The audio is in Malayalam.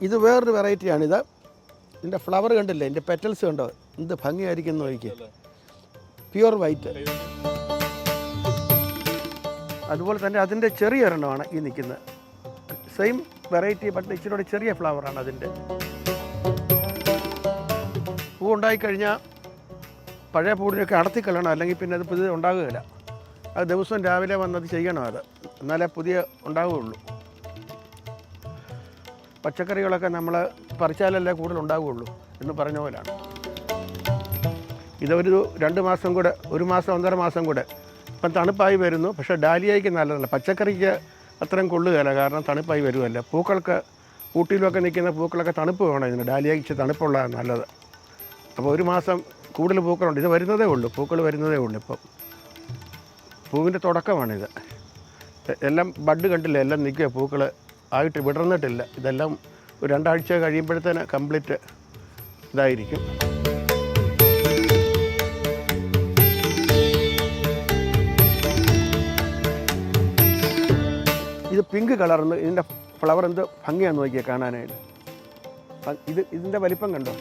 ഇത് വേറൊരു വെറൈറ്റിയാണിത് ഇതിന്റെ ഫ്ലവർ കണ്ടില്ലേ? ഇതിന്റെ പെറ്റൽസ് കണ്ടോ? എന്ത് ഭംഗിയായിരിക്കും നോക്കി പ്യുവർ വൈറ്റ് അതുപോലെ തന്നെ അതിന്റെ ചെറിയ ഒരെണ്ണമാണ് ഈ നിൽക്കുന്നത്. സെയിം വെറൈറ്റി ബട്ട് ഇച്ചിരി ചെറിയ ഫ്ലവറാണ് അതിന്റെ പൂ ഉണ്ടായിക്കഴിഞ്ഞാൽ പഴയ പൂടിനൊക്കെ അടത്തി കളയണം അല്ലെങ്കിൽ പിന്നെ അത് പുതിയത് ഉണ്ടാകുകയില്ല. അത് ദിവസവും രാവിലെ വന്നത് ചെയ്യണം അത്. എന്നാലേ പുതിയ ഉണ്ടാവുകയുള്ളൂ. പച്ചക്കറികളൊക്കെ നമ്മൾ പറിച്ചാലല്ലേ കൂടുതൽ ഉണ്ടാവുകയുള്ളൂ എന്ന് പറഞ്ഞ പോലാണ് ഇതൊരു രണ്ട് മാസം കൂടെ ഒരു മാസം ഒന്നര മാസം കൂടെ ഇപ്പം തണുപ്പായി വരുന്നു. പക്ഷേ ഡാലിയയ്ക്ക് നല്ലതല്ല. പച്ചക്കറിക്ക് അത്രയും കൊള്ളുകയല്ല. കാരണം തണുപ്പായി വരുമല്ല പൂക്കൾക്ക് ഊട്ടിയിലൊക്കെ നിൽക്കുന്ന പൂക്കളൊക്കെ തണുപ്പ് വേണം ഇതിന്. ഡാലിയയ്ക്ക് തണുപ്പുള്ളതാണ് നല്ലത്. അപ്പോൾ ഒരു മാസം കൂടുതൽ പൂക്കളുണ്ട്. ഇത് വരുന്നതേ ഉള്ളൂ. പൂക്കൾ വരുന്നതേ ഉള്ളൂ ഇപ്പം. പൂവിന്റെ തുടക്കമാണിത്. എല്ലാം ബഡ് കണ്ടില്ല? എല്ലാം നിൽക്കുക പൂക്കൾ ആയിട്ട് വിടർന്നിട്ടില്ല. ഇതെല്ലാം ഒരു രണ്ടാഴ്ച കഴിയുമ്പോഴത്തേന് കംപ്ലീറ്റ് ഇതായിരിക്കും. ഇത് പിങ്ക് കളറിന് ഇതിന്റെ ഫ്ലവർ എന്ത് ഭംഗിയാന്ന് നോക്കിയാൽ കാണാനായിട്ട്. ഇത് ഇതിന്റെ വലിപ്പം കണ്ടോ?